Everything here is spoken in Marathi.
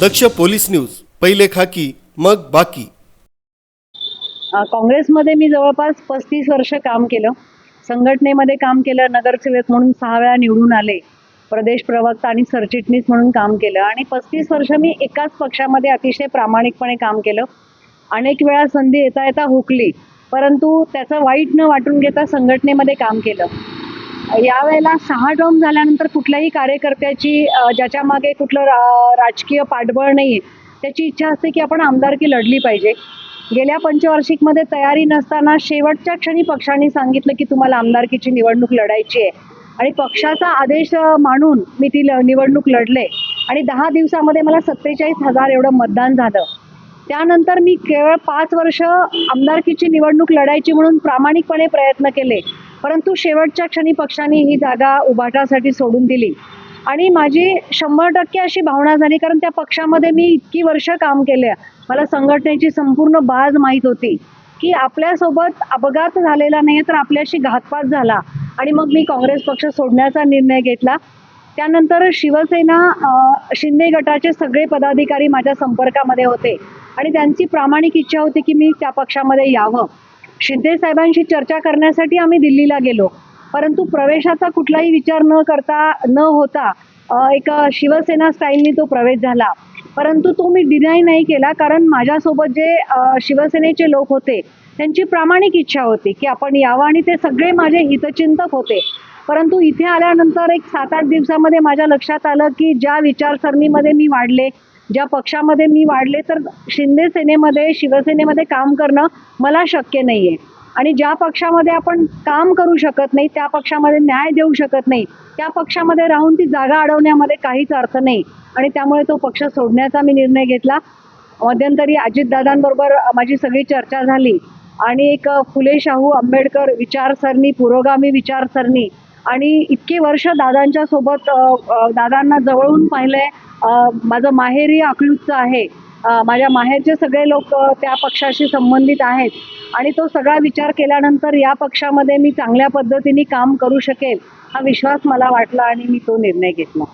दक्ष पोलीस न्यूज पहिले खाकी मग बाकी. काँग्रेसमध्ये मी जवळपास पस्तीस वर्ष काम केलं. संघटनेमध्ये काम केलं नगरसेवक म्हणून सहा वेळा निवडून आले प्रदेश प्रवक्ता आणि सरचिटणीस म्हणून काम केलं. आणि पस्तीस वर्ष मी एकाच पक्षामध्ये अतिशय प्रामाणिकपणे काम केलं. अनेक वेळा संधी येता येता हुकली परंतु त्याचं वाईट न वाटून घेता संघटनेमध्ये काम केलं. यावेळेला सहा टर्म झाल्यानंतर कुठल्याही कार्यकर्त्याची ज्याच्या मागे कुठलं रा राजकीय पाठबळ नाही आहे त्याची इच्छा असते की आपण आमदारकी लढली पाहिजे. गेल्या पंचवार्षिकमध्ये तयारी नसताना शेवटच्या क्षणी पक्षाने सांगितलं की तुम्हाला आमदारकीची निवडणूक लढायची आहे. आणि पक्षाचा आदेश मानून मी ती ल- निवडणूक लढले. आणि दहा दिवसामध्ये मला सत्तेचाळीस हजार एवढं मतदान झालं. त्यानंतर मी केवळ पाच वर्ष आमदारकीची निवडणूक लढायची म्हणून प्रामाणिकपणे प्रयत्न केले. परंतु शेवटच्या क्षणी पक्षाने ही जागा उभाटासाठी सोडून दिली. आणि माझी शंभर टक्के अशी भावना झाली कारण त्या पक्षामध्ये मी इतकी वर्ष काम केल्या मला संघटनेची संपूर्ण बाज माहीत होती की आपल्यासोबत अपघात झालेला नाही तर आपल्याशी घातपात झाला. आणि मग मी काँग्रेस पक्ष सोडण्याचा निर्णय घेतला. त्यानंतर शिवसेना शिंदे गटाचे सगळे पदाधिकारी माझ्या संपर्कामध्ये होते. आणि त्यांची प्रामाणिक इच्छा होती की मी त्या पक्षामध्ये यावं. शिंदे साहेबांशी चर्चा करण्यासाठी आम्ही दिल्लीला गेलो. परंतु प्रवेशाचा कुठलाही विचार न करता न होता एक शिवसेना स्टाईलनी तो प्रवेश झाला. परंतु तो मी डिनाय नाही केला कारण माझ्यासोबत जे शिवसेनेचे लोक होते त्यांची प्रामाणिक इच्छा होती की आपण यावं आणि ते सगळे माझे हितचिंतक होते. परंतु इथे आल्यानंतर एक सात आठ दिवसामध्ये माझ्या लक्षात आलं की ज्या विचारसरणीमध्ये मी वाढले ज्या पक्षामध्ये मी वाढले तर शिंदे सेनेमध्ये शिवसेनेमध्ये काम करणं मला शक्य नाही आहे आणि ज्या पक्षामध्ये आपण काम करू शकत नाही त्या पक्षामध्ये न्याय देऊ शकत नाही त्या पक्षामध्ये राहून ती जागा अडवण्यामध्ये काहीच अर्थ नाही. आणि त्यामुळे तो पक्ष सोडण्याचा मी निर्णय घेतला. मध्यंतरी अजितदादांबरोबर माझी सगळी चर्चा झाली. आणि एक फुले शाहू आंबेडकर विचारसरणी पुरोगामी विचारसरणी. आणि इतकी वर्ष दादांच्या सोबत दादांना जवळून पाहिलंय. माझं माहेरी अकलूजचं आहे. माझ्या माहेरचे सगळे लोक त्या पक्षाशी संबंधित आहेत. आणि तो सगळा विचार केल्यानंतर या पक्षामध्ये मी चांगल्या पद्धतीने काम करू शकेल हा विश्वास मला वाटला आणि मी तो निर्णय घेतला.